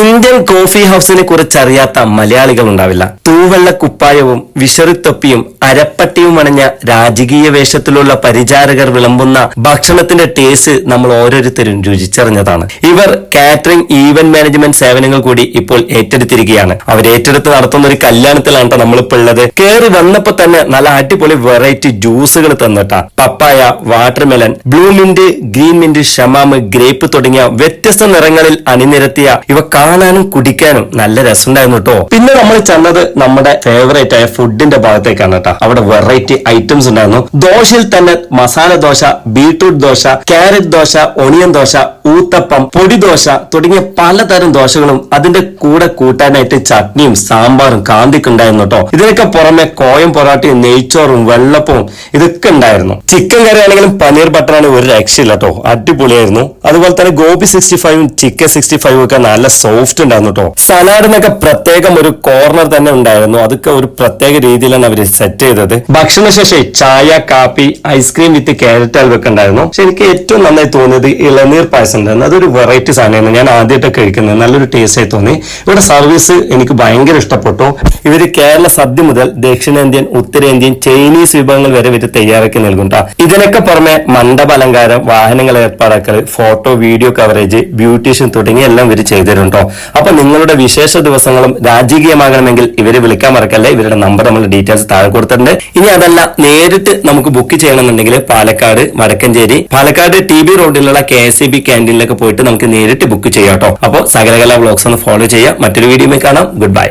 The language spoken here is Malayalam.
ഇന്ത്യൻ കോഫി ഹൗസിനെ കുറിച്ച് അറിയാത്ത മലയാളികൾ ഉണ്ടാവില്ല തൂവെള്ള കുപ്പായവും വിഷറിത്തൊപ്പിയും അരപ്പട്ടിയും അണഞ്ഞ രാജകീയ വേഷത്തിലുള്ള പരിചാരകർ വിളമ്പുന്ന ഭക്ഷണത്തിന്റെ ടേസ്റ്റ് നമ്മൾ ഓരോരുത്തരും രുചിച്ചറിഞ്ഞതാണ്. ഇവർ കാറ്ററിംഗ് ഈവന്റ് മാനേജ്മെന്റ് സേവനങ്ങൾ കൂടി ഇപ്പോൾ ഏറ്റെടുത്തിരിക്കുകയാണ്. അവർ ഏറ്റെടുത്ത് നടത്തുന്ന ഒരു കല്യാണത്തിലാണ് നമ്മളിപ്പോ ഉള്ളത്. കയറി വന്നപ്പോ തന്നെ നല്ല അടിപൊളി വെറൈറ്റി ജ്യൂസുകൾ തന്നിട്ടാ. Papaya watermelon blue mint green mint ഷമാമ് grape തുടങ്ങിയ വ്യത്യസ്ത നിറങ്ങളിൽ അണിനിരത്തിയ ഇവ കാണാനും കുടിക്കാനും നല്ല രസമുണ്ടായിരുന്നു കേട്ടോ പിന്നെ നമ്മൾ ചെന്നത് നമ്മുടെ ഫേവറേറ്റ് ആയ ഫുഡിന്റെ ഭാഗത്തേക്കാണ് കേട്ടോ അവിടെ വെറൈറ്റി ഐറ്റംസ് ഉണ്ടായിരുന്നു. ദോശയിൽ തന്നെ masala dosa beetroot dosa carrot dosa onion dosa uttapam പൊടി ദോശ തുടങ്ങിയ പലതരം ദോശകളും അതിന്റെ കൂടെ കൂട്ടാനായിട്ട് ചട്നിയും സാമ്പാറും കാന്തിക്ക് ഉണ്ടായിരുന്നു കേട്ടോ ഇതിനൊക്കെ പുറമെ കോയം പൊറാട്ടയും നെയ്ച്ചോറും വെള്ളപ്പവും ഇതൊക്കെ ഉണ്ടായിരുന്നു. ചിക്കൻ കറി ആണെങ്കിലും പനീർ ബട്ടറാണ് ഒരു രക്ഷയില്ല കേട്ടോ അടിപൊളിയായിരുന്നു. അതുപോലെ തന്നെ ഗോപി സിക്സ്റ്റി ഫൈവും ചിക്കൻ സിക്സ്റ്റി ഫൈവും ഒക്കെ നല്ല സോഫ്റ്റ് ഉണ്ടായിരുന്നു കേട്ടോ സലാഡിനൊക്കെ പ്രത്യേകം ഒരു കോർണർ തന്നെ ഉണ്ടായിരുന്നു. അതൊക്കെ ഒരു പ്രത്യേക രീതിയിലാണ് അവർ സെറ്റ് ചെയ്തത്. ഭക്ഷണശേഷം ചായ കാപ്പി ഐസ്ക്രീം വിത്ത് ക്യാരറ്റ് ഹൽവൊക്കെ ഉണ്ടായിരുന്നു പക്ഷെ എനിക്ക് ഏറ്റവും നന്നായി തോന്നിയത് ഇളനീർ പായസം ഉണ്ടായിരുന്നു. അതൊരു വെറൈറ്റി സാധനമായിരുന്നു. ഞാൻ ആദ്യമായിട്ട് കഴിക്കുന്നത്. നല്ലൊരു ടേസ്റ്റ് ആയി തോന്നി. ഇവിടെ സർവീസ് എനിക്ക് ഭയങ്കര ഇഷ്ടപ്പെട്ടു. ഇവർ കേരള സദ്യ മുതൽ ദക്ഷിണേന്ത്യൻ ഉത്തരേന്ത്യൻ ചൈനീസ് വിഭവങ്ങൾ വരെ ഇവർ തയ്യാറാക്കി നൽകും ഇതിനൊക്കെ പുറമെ മണ്ഡപ അലങ്കാരം വാഹനങ്ങൾ ഏർപ്പാടാക്കൽ ഫോട്ടോ വീഡിയോ കവറേജ് ബ്യൂട്ടീഷ്യൻ തുടങ്ങിയ എല്ലാം ഇവർ ചെയ്തിട്ടുണ്ടോ അപ്പൊ നിങ്ങളുടെ വിശേഷ ദിവസങ്ങളും രാജകീയമാകണമെങ്കിൽ ഇവരെ വിളിക്കാൻ മറക്കല്ലേ? ഇവരുടെ നമ്പർ നമ്മൾ ഡീറ്റെയിൽസ് താഴെ കൊടുത്തിട്ടുണ്ട്. ഇനി അതല്ല നേരിട്ട് നമുക്ക് ബുക്ക് ചെയ്യണമെന്നുണ്ടെങ്കിൽ പാലക്കാട് വടക്കഞ്ചേരി പാലക്കാട് ടി ബി റോഡിലുള്ള കെ എസ് ഇ ബി ക്യാന്റീനിലൊക്കെ പോയിട്ട് നമുക്ക് നേരിട്ട് ബുക്ക് ചെയ്യാം കേട്ടോ അപ്പോൾ സകലകല വ്ളോഗ്സ് ഒന്ന് ഫോളോ ചെയ്യാം മറ്റൊരു വീഡിയോ കാണാം. Good bye